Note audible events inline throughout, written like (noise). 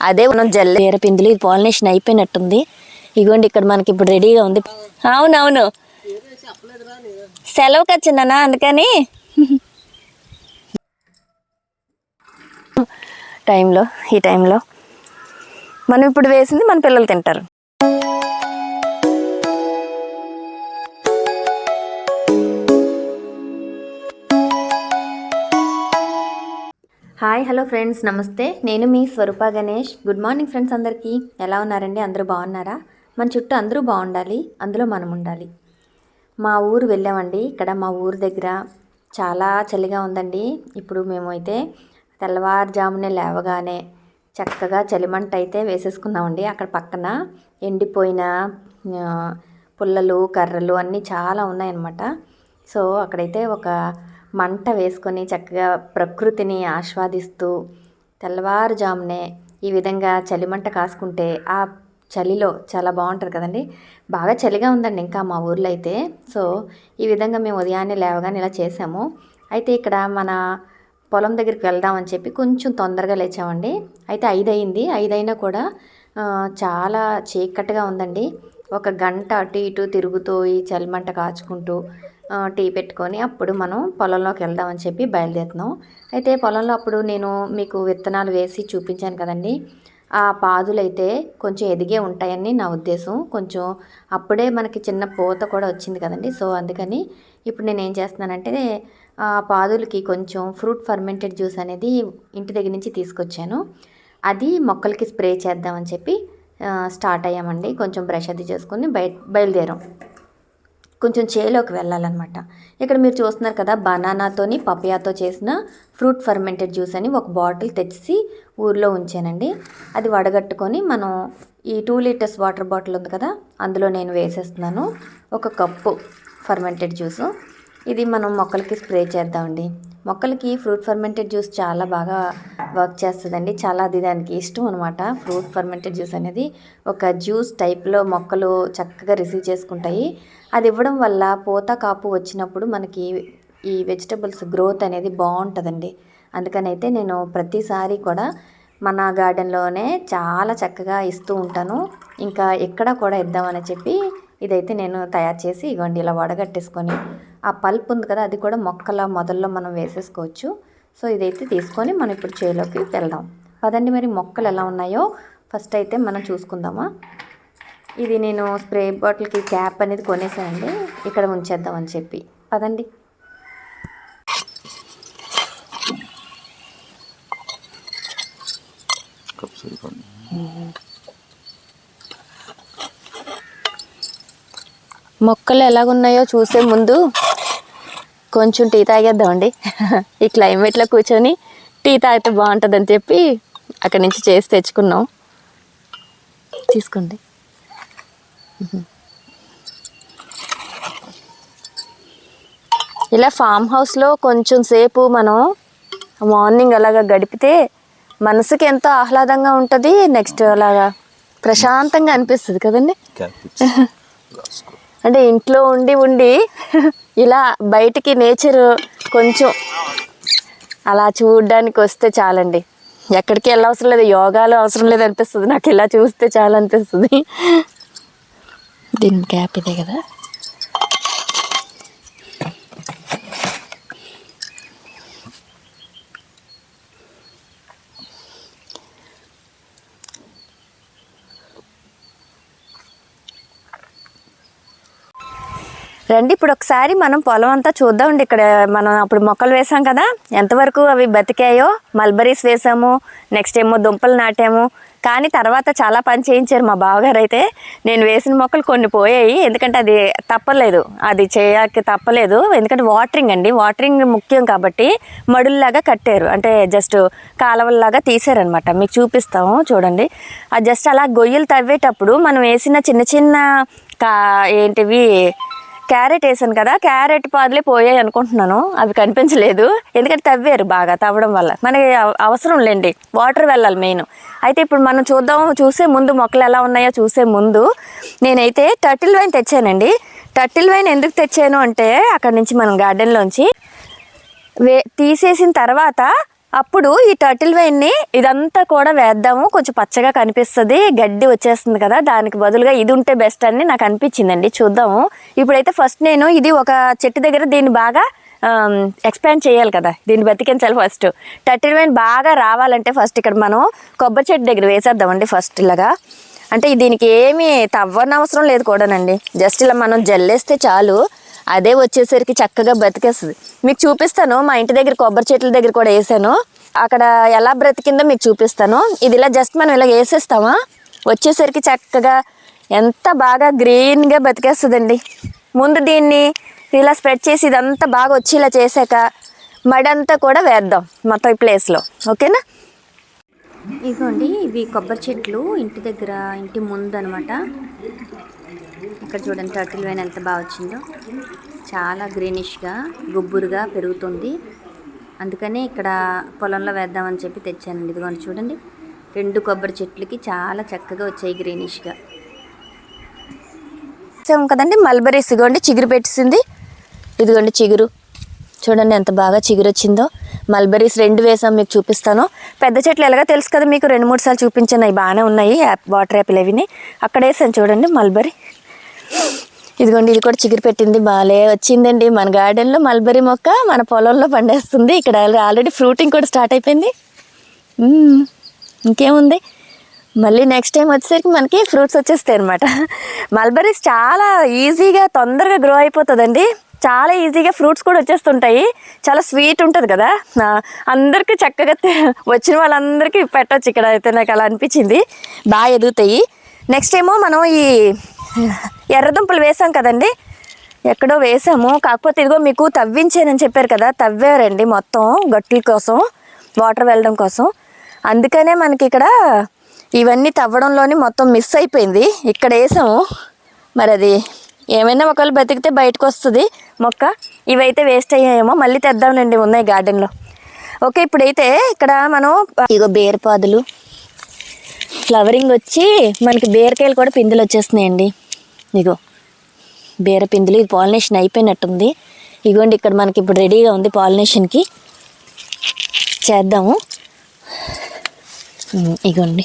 అదే మనం జల్లి పిందులు ఇది పాలినేషన్ అయిపోయినట్టుంది. ఇగోండి ఇక్కడ మనకి ఇప్పుడు రెడీగా ఉంది. అవునవును. సెలవుకి వచ్చిందనా అందుకని? టైంలో ఈ టైంలో. మనం ఇప్పుడు వేసింది మన పిల్లలు తింటారు. Hi hello friends. నమస్తే. నేను మీ Swaroopa Ganesh. Good morning friends అందరికీ. ఎలా ఉన్నారండి? అందరూ బాగున్నారా? మన చుట్టూ అందరూ బాగుండాలి. అందులో మనం ఉండాలి. మా ఊరు వెళ్ళామండి. ఇక్కడ మా ఊరు దగ్గర చాలా చలిగా ఉందండి. ఇప్పుడు మేము అయితే తెల్లవారుజామునే లేవగానే చక్కగా చలిమంట అయితే వేసేసుకున్నామండి. అక్కడ పక్కన ఎండిపోయిన పుల్లలు కర్రలు అన్నీ చాలా ఉన్నాయన్నమాట. సో అక్కడైతే ఒక మంట వేసుకొని చక్కగా ప్రకృతిని ఆస్వాదిస్తూ తెల్లవారుజామునే ఈ విధంగా చలిమంట కాసుకుంటే ఆ చలిలో చాలా బాగుంటుంది కదండి. బాగా చలిగా ఉందండి ఇంకా మా ఊర్లో అయితే. సో ఈ విధంగా మేము ఉదయాన్నే లేవగానే ఇలా చేసాము. అయితే ఇక్కడ మన పొలం దగ్గరికి వెళ్దామని చెప్పి కొంచెం తొందరగా లేచామండి. అయితే ఐదు అయింది ఐదు అయినా కూడా చాలా చీకటిగా ఉందండి. ఒక గంట అటు ఇటు తిరుగుతూ ఈ చలిమంట కాచుకుంటూ టీ పెట్టుకొని అప్పుడు మనం పొలంలోకి వెళ్దామని చెప్పి బయలుదేరుతున్నాం. అయితే పొలంలో అప్పుడు నేను మీకు విత్తనాలు వేసి చూపించాను కదండి. ఆ పాదులు అయితే కొంచెం ఎదిగే ఉంటాయని నా ఉద్దేశం. కొంచెం అప్పుడే మనకి చిన్న పూత కూడా వచ్చింది కదండి. సో అందుకని ఇప్పుడు నేను ఏం చేస్తున్నానంటే ఆ పాదులకి కొంచెం ఫ్రూట్ ఫర్మెంటెడ్ జ్యూస్ అనేది ఇంటి దగ్గర నుంచి తీసుకొచ్చాను. అది మొక్కలకి స్ప్రే చేద్దామని చెప్పి స్టార్ట్ అయ్యామండి. కొంచెం బ్రష్ అది చేసుకొని బయ బయలుదేరాం. కొంచెం చేలోకి వెళ్ళాలన్నమాట. ఇక్కడ మీరు చూస్తున్నారు కదా బనానాతోని పపయాతో చేసిన ఫ్రూట్ ఫర్మెంటెడ్ జ్యూస్ అని ఒక బాటిల్ తెచ్చి ఊర్లో ఉంచానండి. అది వడగట్టుకొని మనం ఈ టూ లీటర్స్ వాటర్ బాటిల్ ఉంది కదా అందులో నేను వేసేస్తున్నాను. ఒక కప్పు ఫర్మెంటెడ్ జ్యూసు. ఇది మనం మొక్కలకి స్ప్రే చేద్దామండి. మొక్కలకి ఫ్రూట్ ఫర్మెంటెడ్ జ్యూస్ చాలా బాగా వర్క్ చేస్తుందండి. చాలా అది దానికి ఇష్టం అనమాట ఫ్రూట్ ఫర్మెంటెడ్ జ్యూస్ అనేది ఒక జ్యూస్ టైప్లో మొక్కలు చక్కగా రిసీవ్ చేసుకుంటాయి. అది ఇవ్వడం వల్ల పూత కాపు వచ్చినప్పుడు మనకి ఈ వెజిటబుల్స్ గ్రోత్ అనేది బాగుంటుందండి. అందుకని అయితే నేను ప్రతిసారి కూడా మన గార్డెన్లోనే చాలా చక్కగా ఇస్తూ ఉంటాను. ఇంకా ఎక్కడ కూడా ఇద్దామని చెప్పి ఇదైతే నేను తయారు చేసి ఇగోండి ఇలా వడగట్టేసుకొని ఆ పల్ప్ ఉంది కదా అది కూడా మొక్కల మొదల్లో మనం వేసేసుకోవచ్చు. సో ఇదైతే తీసుకొని మనం ఇప్పుడు చేలోకి వెళ్దాం. పదండి మరి మొక్కలు ఎలా ఉన్నాయో ఫస్ట్ అయితే మనం చూసుకుందామా. ఇది నేను స్ప్రే బాటిల్కి క్యాప్ అనేది కొనేసానండి ఇక్కడ ఉంచేద్దామని చెప్పి. పదండి. మొక్కలు ఎలాగున్నాయో చూసే ముందు కొంచెం టీ తాగేద్దామండి. ఈ క్లైమేట్లో కూర్చొని టీ తాగితే బాగుంటుందని చెప్పి అక్కడి నుంచి చేసి తెచ్చుకున్నాం. తీసుకోండి. ఇలా ఫామ్ హౌస్లో కొంచెం సేపు మనం మార్నింగ్ అలాగా గడిపితే మనసుకి ఎంతో ఆహ్లాదంగా ఉంటుంది నెక్స్ట్ అలాగా ప్రశాంతంగా అనిపిస్తుంది కదండి? అంటే ఇంట్లో ఉండి ఉండి ఇలా బయటికి నేచర్ కొంచెం అలా చూడడానికి వస్తే చాలండి. ఎక్కడికి వెళ్ళవసరం లేదు యోగాలు అవసరం లేదు అనిపిస్తుంది. నాకు ఇలా చూస్తే చాలా అనిపిస్తుంది దీని క్యాప్ ఇదే కదా. రండి ఇప్పుడు ఒకసారి మనం పొలం అంతా చూద్దామండి. ఇక్కడ మనం అప్పుడు మొక్కలు వేసాం కదా ఎంతవరకు అవి బతికాయో మల్బరీస్ వేసాము నెక్స్ట్ ఏమో దుంపలు నాటాము. కానీ తర్వాత చాలా పని చేయించారు మా బావగారు అయితే. నేను వేసిన మొక్కలు కొన్ని పోయాయి ఎందుకంటే అది తప్పలేదు. అది చేయక తప్పలేదు. ఎందుకంటే వాటరింగ్ అండి వాటరింగ్ ముఖ్యం కాబట్టి మడుల్లాగా కట్టారు. అంటే జస్ట్ కాలువల్లాగా తీసారనమాట మీకు చూపిస్తాము చూడండి. అది జస్ట్ అలా గొయ్యలు తవ్వేటప్పుడు మనం వేసిన చిన్న చిన్న కా ఏంటివి క్యారెట్ వేసాను కదా క్యారెట్ పాదులే పోయాయి అనుకుంటున్నాను. అవి కనిపించలేదు. ఎందుకంటే తవ్వారు బాగా తవ్వడం వల్ల. మనకి అవసరం లేండి. వాటర్ వెళ్ళాలి మెయిన్. అయితే ఇప్పుడు మనం చూద్దాం చూసే ముందు మొక్కలు ఎలా ఉన్నాయో చూసే ముందు నేనైతే టర్టిల్ వైన్ తెచ్చానండి. టర్టిల్ వైన్ ఎందుకు తెచ్చాను అంటే అక్కడి నుంచి మనం గార్డెన్లోంచి వే తీసేసిన తర్వాత అప్పుడు ఈ టర్టిల్ వైన్ని ఇదంతా కూడా వేద్దాము. కొంచెం పచ్చగా కనిపిస్తుంది. గడ్డి వచ్చేస్తుంది కదా దానికి బదులుగా ఇది ఉంటే బెస్ట్ అని నాకు అనిపించిందండి. చూద్దాము. ఇప్పుడైతే ఫస్ట్ నేను ఇది ఒక చెట్టు దగ్గర దీన్ని బాగా ఎక్స్పాండ్ చేయాలి కదా. దీన్ని బతికించాలి ఫస్ట్ టర్టిల్ వైన్ బాగా రావాలంటే ఫస్ట్ ఇక్కడ మనం కొబ్బరి చెట్టు దగ్గర వేసేద్దామండి ఫస్ట్ ఇలాగా. అంటే దీనికి ఏమీ తవ్వనవసరం లేదు కూడానండి. జస్ట్ ఇలా మనం జల్లేస్తే చాలు. అదే వచ్చేసరికి చక్కగా బతికేస్తుంది మీకు చూపిస్తాను మా ఇంటి దగ్గర కొబ్బరి చెట్ల దగ్గర కూడా వేసాను. అక్కడ ఎలా బ్రతికిందో మీకు చూపిస్తాను. ఇది ఇలా జస్ట్ మనం ఇలా వేసేస్తామా? వచ్చేసరికి చక్కగా ఎంత బాగా గ్రీన్గా బతికేస్తుందండి ముందు దీన్ని ఇలా స్ప్రెడ్ చేసి ఇదంతా బాగా వచ్చి ఇలా చేశాక మడంతా కూడా వేద్దాం మొత్తం ఈ ప్లేస్లో ఓకేనా? ఇదిగోండి ఇవి కొబ్బరి చెట్లు ఇంటి దగ్గర ఇంటి ముందు అనమాట ఇక్కడ చూడండి టర్టిల్ వైన్ ఎంత బాగా వచ్చిందో. చాలా గ్రీనిష్గా గుబ్బురుగా పెరుగుతుంది. అందుకని ఇక్కడ పొలంలో వేద్దామని చెప్పి తెచ్చానండి. ఇదిగోండి చూడండి. రెండు కొబ్బరి చెట్లకి చాలా చక్కగా వచ్చాయి గ్రీనిష్గా చేసాం కదండి మల్బరీస్ ఇదిగోండి చిగురు పెట్టింది ఇదిగోండి చిగురు. చూడండి ఎంత బాగా చిగురు వచ్చిందో. మల్బరీస్ రెండు వేసాం మీకు చూపిస్తాను. పెద్ద చెట్లు ఎలాగో తెలుసు కదా మీకు రెండు మూడు సార్లు చూపించాను. అవి బాగానే ఉన్నాయి యాప్ వాటర్ యాపిల్ అవిని. అక్కడ వేసాను చూడండి మల్బరీ ఇదిగోండి ఇది కూడా చిగురు పెట్టింది బాలే వచ్చిందండి. మన గార్డెన్లో మల్బరీ మొక్క మన పొలంలో పండేస్తుంది. ఇక్కడ ఆల్రెడీ ఫ్రూటింగ్ కూడా స్టార్ట్ అయిపోయింది. ఇంకేముంది? మళ్ళీ నెక్స్ట్ టైం వచ్చేసరికి మనకి ఫ్రూట్స్ వచ్చేస్తాయి అనమాట మల్బరీస్ చాలా ఈజీగా తొందరగా గ్రో అయిపోతుందండి. చాలా ఈజీగా ఫ్రూట్స్ కూడా వచ్చేస్తుంటాయి. చాలా స్వీట్ ఉంటుంది కదా. అందరికీ చక్కగా వచ్చిన వాళ్ళందరికీ పెట్టచ్చు ఇక్కడ. అయితే నాకు అలా అనిపించింది. బాగా ఎదుగుతాయి. నెక్స్ట్ ఏమో మనం ఈ ఎర్రదుంపలు వేసాం కదండి. ఎక్కడో వేసాము. కాకపోతే ఇదిగో మీకు తవ్వించానని చెప్పారు కదా తవ్వారండి మొత్తం గట్టుల కోసం వాటర్ వెళ్ళడం కోసం. అందుకనే మనకి ఇక్కడ ఇవన్నీ తవ్వడంలోని మొత్తం మిస్ అయిపోయింది. ఇక్కడ వేసాము. మరి అది ఏమైనా ఒకవేళ బతికితే బయటకు వస్తుంది మొక్క. ఇవైతే వేస్ట్ అయ్యాయేమో మళ్ళీ తెద్దామండి ఉన్నాయి గార్డెన్లో. ఓకే ఇప్పుడైతే ఇక్కడ మనం ఇగో బీరపాదులు. ఫ్లవరింగ్ వచ్చి మనకి బీరకాయలు కూడా పిందులు వచ్చేస్తున్నాయండి. ఇగో బీర పిందులు ఇది పాలినేషన్ అయిపోయినట్టుంది. ఇగోండి ఇక్కడ మనకి ఇప్పుడు రెడీగా ఉంది పాలినేషన్కి చేద్దాము. ఇగోండి.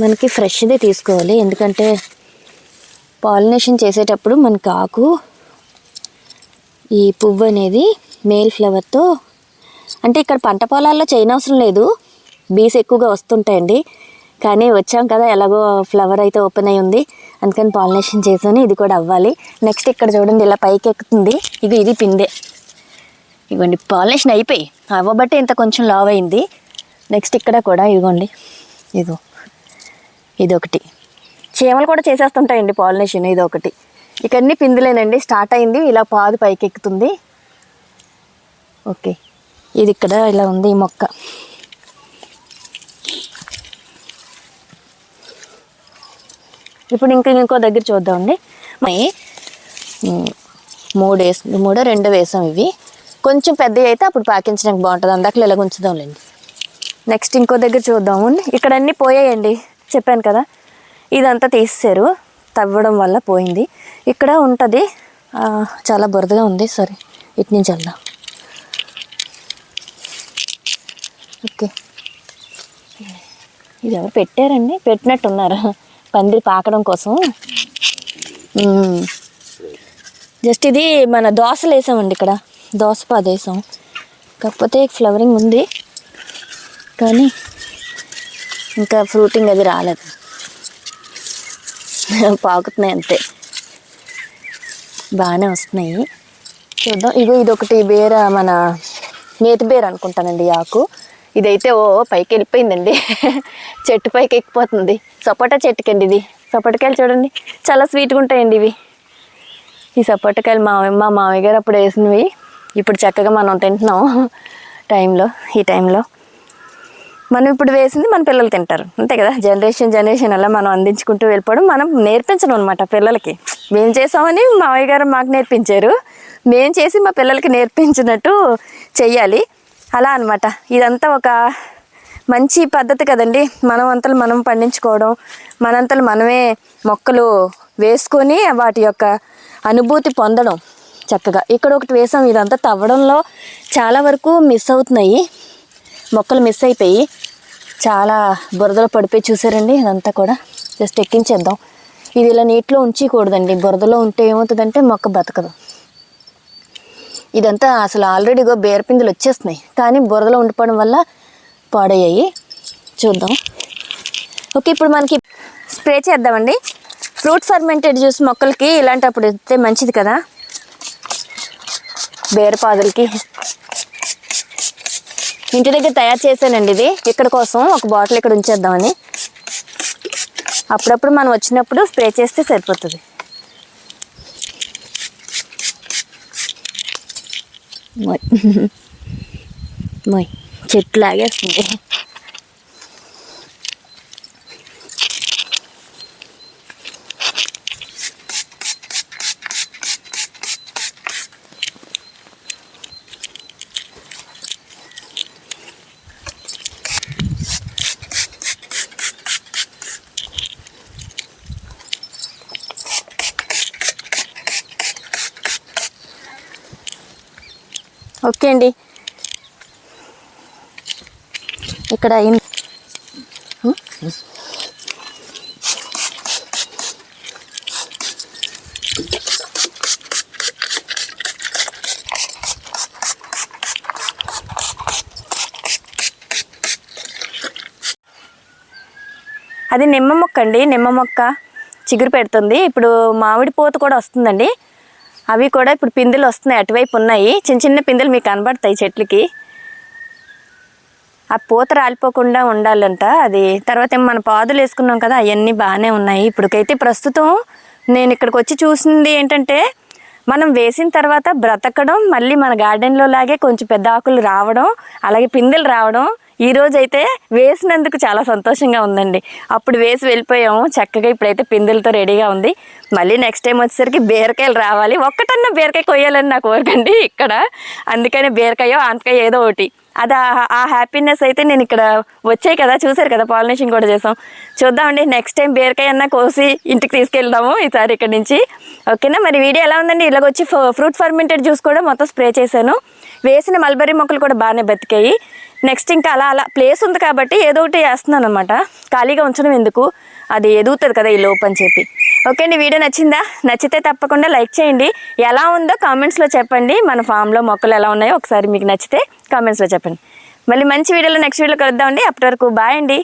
మనకి ఫ్రెష్దే తీసుకోవాలి. ఎందుకంటే పాలినేషన్ చేసేటప్పుడు మనకి ఆకు ఈ పువ్వు అనేది మేల్ ఫ్లవర్తో అంటే ఇక్కడ పంట పొలాల్లో చేయనవసరం లేదు. బీస్ ఎక్కువగా వస్తుంటాయండి. కానీ వచ్చాం కదా ఎలాగో ఫ్లవర్ అయితే ఓపెన్ అయి ఉంది. అందుకని పాలినేషన్ చేశాను ఇది కూడా అవ్వాలి. నెక్స్ట్ ఇక్కడ చూడండి ఇలా పైకి ఎక్కుతుంది. ఇది ఇది పిందే. ఇవ్వండి పాలినేషన్ అయిపోయి. అవ్వబట్టే ఇంత కొంచెం లావ్ అయింది. నెక్స్ట్ ఇక్కడ కూడా ఇదిగోండి ఇదిగో ఇదొకటి. చీమలు కూడా చేసేస్తుంటాయండి పాలినేషన్ ఇది ఒకటి ఇకన్నీ పిందులేనండి స్టార్ట్ అయింది. ఇలా పాదు పైకి ఎక్కుతుంది ఓకే ఇది ఇక్కడ ఇలా ఉంది ఈ మొక్క. ఇప్పుడు ఇంకా ఇంకో దగ్గర చూద్దామండి. మై మూడు వేసు మూడో రెండో వేసాం ఇవి. కొంచెం పెద్దవి అయితే అప్పుడు పాకించడానికి బాగుంటుంది. అందాకలు ఇలా ఉంచుదాంలేండి. నెక్స్ట్ ఇంకో దగ్గర చూద్దాము ఇక్కడ అన్నీ పోయాయండి. చెప్పాను కదా. ఇదంతా తీసేశారు. తవ్వడం వల్ల పోయింది. ఇక్కడ ఉంటుంది. చాలా బురదగా ఉంది. సరే ఇటు నుంచి వెళ్దాం. ఓకే. ఇది ఎవరు పెట్టారండి? పెట్టినట్టున్నారా? పందిరి పాకడం కోసం. జస్ట్ ఇది మన దోసలు వేసామండి ఇక్కడ. దోసపాదు వేసాం. కాకపోతే ఫ్లవరింగ్ ఉంది. కానీ ఇంకా ఫ్రూటింగ్ అది రాలేదు. పాకుతున్నాయి అంతే. బాగానే వస్తున్నాయి. చూద్దాం. ఇగో ఇది ఒకటి బేర మన నేతి బేర అనుకుంటానండి ఆకు. ఇదైతే ఓ పైకి వెళ్ళిపోయిందండి. చెట్టు పైకి ఎక్కిపోతుంది. సపోటా చెట్టుకండి ఇది. సపోటకాయలు చూడండి. చాలా స్వీట్గా ఉంటాయండి ఇవి. ఈ సపోటకాయలు మా మా మామయ్య గారు అప్పుడు వేసినవి. ఇప్పుడు చక్కగా మనం తింటున్నాం టైంలో ఈ టైంలో. మనం ఇప్పుడు వేసింది మన పిల్లలు తింటారు. అంతే కదా? జనరేషన్ జనరేషన్ అలా మనం అందించుకుంటూ వెళ్ళిపోవడం మనం నేర్పించడం అనమాట పిల్లలకి. మేము చేసామని మావయ్య గారు మాకు నేర్పించారు. మేము చేసి మా పిల్లలకి నేర్పించినట్టు చెయ్యాలి. అలా అనమాట ఇదంతా ఒక మంచి పద్ధతి కదండి. మనం అంతలు మనం పండించుకోవడం మనంతలు మనమే మొక్కలు వేసుకొని వాటి యొక్క అనుభూతి పొందడం చక్కగా. ఇక్కడ ఒకటి వేసాం ఇదంతా తవ్వడంలో చాలా వరకు మిస్ అవుతున్నాయి. మొక్కలు మిస్ అయిపోయి చాలా బురదలో పడిపోయి చూసారండి ఇదంతా కూడా. జస్ట్ ఎక్కించేద్దాం. ఇది ఇలా నీటిలో ఉంచకూడదండి. బురదలో ఉంటే ఏమవుతుందంటే మొక్క బతకదు. ఇదంతా అసలు ఆల్రెడీగా బేరపిందులు వచ్చేస్తున్నాయి. కానీ బురదలో ఉండిపోవడం వల్ల పాడయ్యాయి. చూద్దాం. ఓకే ఇప్పుడు మనకి స్ప్రే చేద్దామండి. ఫ్రూట్ ఫర్మెంటెడ్ జ్యూస్ మొక్కలకి ఇలాంటప్పుడు ఇస్తే మంచిది కదా? బేరపాదులకి ఇంటి దగ్గర తయారు చేశానండి ఇది. ఇక్కడ కోసం ఒక బాటిల్ ఇక్కడ ఉంచేద్దామని. అప్పుడప్పుడు మనం వచ్చినప్పుడు స్ప్రే చేస్తే సరిపోతుంది. mười. (laughs) Mười. Chết lại cái okay అండి. ఇక్కడ అయింది అది నిమ్మ మొక్క అండి నిమ్మ మొక్క చిగురు పెడుతుంది. ఇప్పుడు మామిడి పూత కూడా వస్తుందండి. అవి కూడా ఇప్పుడు పిందెలు వస్తున్నాయి అటువైపు ఉన్నాయి. చిన్న చిన్న పిందెలు మీకు కనబడతాయి చెట్లకి. ఆ పూత రాలిపోకుండా ఉండాలంట. అది తర్వాత మన పాదులు వేసుకున్నాం కదా అవన్నీ బాగానే ఉన్నాయి. ఇప్పటికైతే ప్రస్తుతం నేను ఇక్కడికి వచ్చి చూసింది ఏంటంటే మనం వేసిన తర్వాత బ్రతకడం మళ్ళీ మన గార్డెన్లో లాగే కొంచెం పెద్ద ఆకులు రావడం అలాగే పిందెలు రావడం ఈ అయితే వేసినందుకు చాలా సంతోషంగా ఉందండి. అప్పుడు వేసి వెళ్ళిపోయాము చక్కగా ఇప్పుడైతే పిందెలతో రెడీగా ఉంది. మళ్ళీ నెక్స్ట్ టైం వచ్చేసరికి బీరకాయలు రావాలి. ఒక్కటన్నా బీరకాయ కొయ్యాలని నాకు కోరికండి ఇక్కడ. అందుకని బీరకాయో ఆంతకాయ ఏదో ఒకటి. అది ఆ- ఆ హ్యాపీనెస్ అయితే నేను ఇక్కడ వచ్చాయి కదా చూసారు కదా పాలినేషన్ కూడా చేసాం. చూద్దామండి నెక్స్ట్ టైం బీరకాయ అన్న కోసి ఇంటికి తీసుకెళ్దాము ఈసారి ఇక్కడ నుంచి. ఓకేనా మరి వీడియో ఎలా ఉందండి? ఇలాగ వచ్చి ఫ్రూట్ ఫర్మెంటెడ్ జ్యూస్ కూడా మొత్తం స్ప్రే చేశాను. వేసిన మల్బరీ మొక్కలు కూడా బాగానే బతికాయి. నెక్స్ట్ ఇంకా అలా అలా ప్లేస్ ఉంది కాబట్టి ఏదో ఒకటి వేస్తున్నాను అనమాట ఖాళీగా ఉంచడం ఎందుకు? అది ఎదుగుతుంది కదా ఈ లోపు అని చెప్పి. ఓకే అండి వీడియో నచ్చిందా? నచ్చితే తప్పకుండా లైక్ చేయండి. ఎలా ఉందో కామెంట్స్లో చెప్పండి. మన ఫామ్లో మొక్కలు ఎలా ఉన్నాయో ఒకసారి మీకు నచ్చితే కామెంట్స్లో చెప్పండి. మళ్ళీ మంచి వీడియోలో నెక్స్ట్ వీడియోలో కలుద్దామండి అప్పటి వరకు బాయ్ అండి.